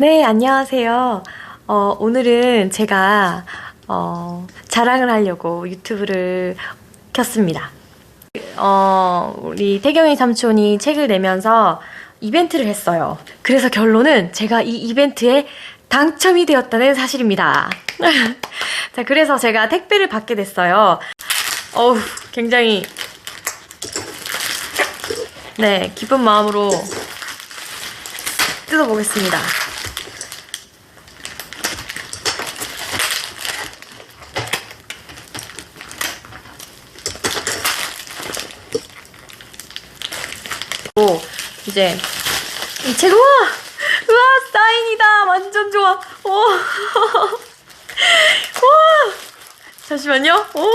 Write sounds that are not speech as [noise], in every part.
네, 안녕하세요. 어, 오늘은 제가 어, 자랑을 하려고 유튜브를 켰습니다. 어, 우리 태경이 삼촌이 책을 내면서 이벤트를 했어요. 그래서 결론은 제가 이 이벤트에 당첨이 되었다는 사실입니다. [laughs] 자, 그래서 제가 택배를 받게 됐어요. 어우, 굉장히 네, 기쁜 마음으로 뜯어보겠습니다. 오, 이제 이 책, 우와! 우와, 사인이다! 완전 좋아! 오! [laughs] 우와! 잠시만요. 오!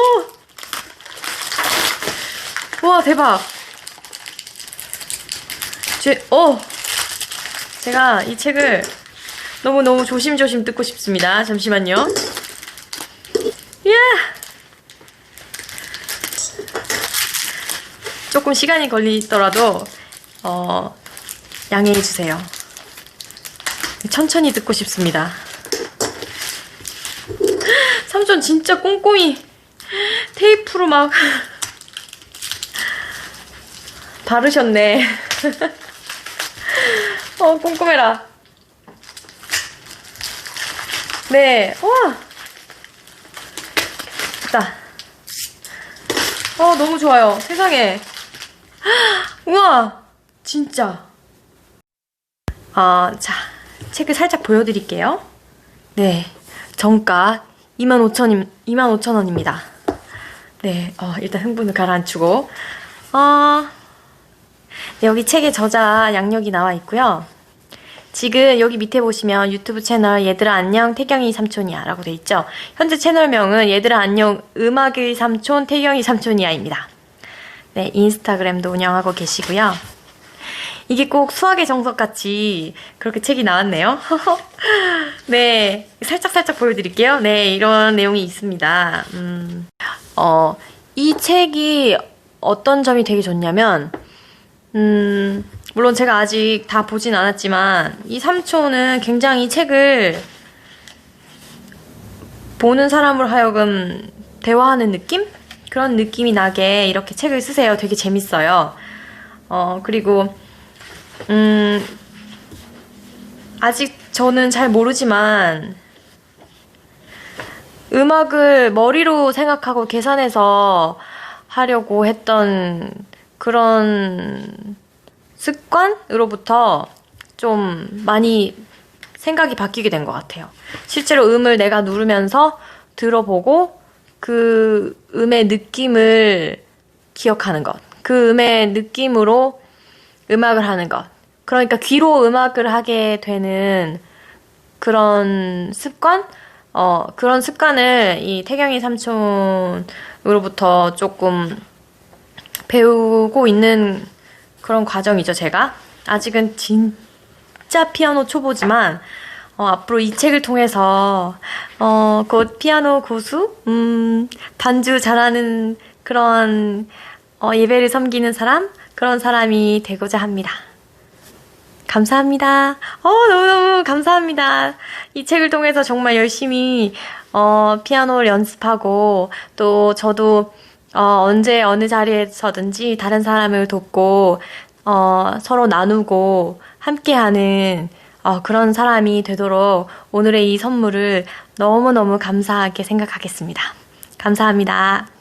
우와, 대박! 제, 어! 제가 이 책을 너무너무 조심조심 뜯고 싶습니다. 잠시만요. 이야! 조금 시간이 걸리더라도, 어, 양해해 주세요. 천천히 듣고 싶습니다. [laughs] 삼촌 진짜 꼼꼼히 테이프로 막 [laughs] 바르셨네. [laughs] 어, 꼼꼼해라. 네, 와! 됐다. 어, 너무 좋아요. 세상에. [gasps] 우와! 진짜. 아, 자, 책을 살짝 보여드릴게요. 네, 정가 25,000원, 25,000원입니다. 네, 어, 일단 흥분을 가라앉히고. 어, 네, 여기 책의 저자 양력이 나와 있고요. 지금 여기 밑에 보시면 유튜브 채널 얘들아 안녕 태경이 삼촌이야 라고 돼 있죠. 현재 채널명은 얘들아 안녕 음악의 삼촌 태경이 삼촌이야입니다. 네, 인스타그램도 운영하고 계시고요. 이게 꼭 수학의 정석 같이 그렇게 책이 나왔네요. [laughs] 네, 살짝 살짝 보여드릴게요. 네, 이런 내용이 있습니다. 음, 어, 이 책이 어떤 점이 되게 좋냐면, 음, 물론 제가 아직 다 보진 않았지만, 이 삼촌은 굉장히 책을 보는 사람으로 하여금 대화하는 느낌? 그런 느낌이 나게 이렇게 책을 쓰세요. 되게 재밌어요. 어, 그리고, 음, 아직 저는 잘 모르지만, 음악을 머리로 생각하고 계산해서 하려고 했던 그런 습관으로부터 좀 많이 생각이 바뀌게 된 것 같아요. 실제로 음을 내가 누르면서 들어보고 그 음의 느낌을 기억하는 것. 그 음의 느낌으로 음악을 하는 것. 그러니까 귀로 음악을 하게 되는 그런 습관? 어, 그런 습관을 이 태경이 삼촌으로부터 조금 배우고 있는 그런 과정이죠, 제가. 아직은 진짜 피아노 초보지만, 어, 앞으로 이 책을 통해서, 어, 곧 피아노 고수? 음, 반주 잘하는 그런, 어, 예배를 섬기는 사람? 그런 사람이 되고자 합니다. 감사합니다. 어, 너무너무 감사합니다. 이 책을 통해서 정말 열심히, 어, 피아노를 연습하고, 또 저도, 어, 언제 어느 자리에서든지 다른 사람을 돕고, 어, 서로 나누고, 함께하는, 어, 그런 사람이 되도록 오늘의 이 선물을 너무너무 감사하게 생각하겠습니다. 감사합니다.